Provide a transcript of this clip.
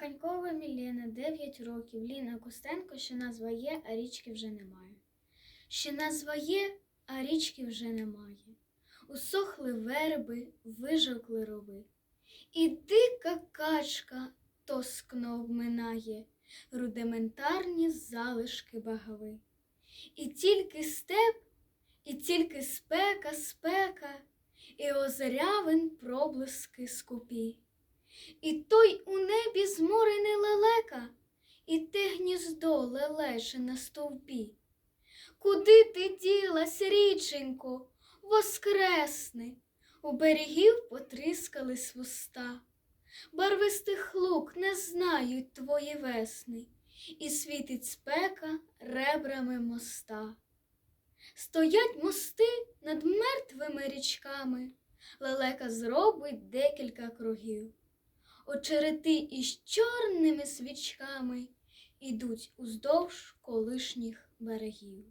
Маханькова Мілена, 9 років. Ліна Костенко, ще назва є, а річки вже немає. Ще назва є, а річки вже немає. Усохли верби, вижовкли рови. І дика качка тоскно обминає рудиментарні залишки багави. І тільки степ, і тільки спека, спека, і озерявин проблиски скупі. І той у небі зморений лелека, і те гніздо лелеше на стовпі. Куди ти ділась, річенько, воскресни? У берегів потріскались вуста. Барвистих лук не знають твої весни, і світить спека ребрами моста. Стоять мости над мертвими річками, лелека зробить декілька кругів. Очерети із чорними свічками ідуть уздовж колишніх берегів.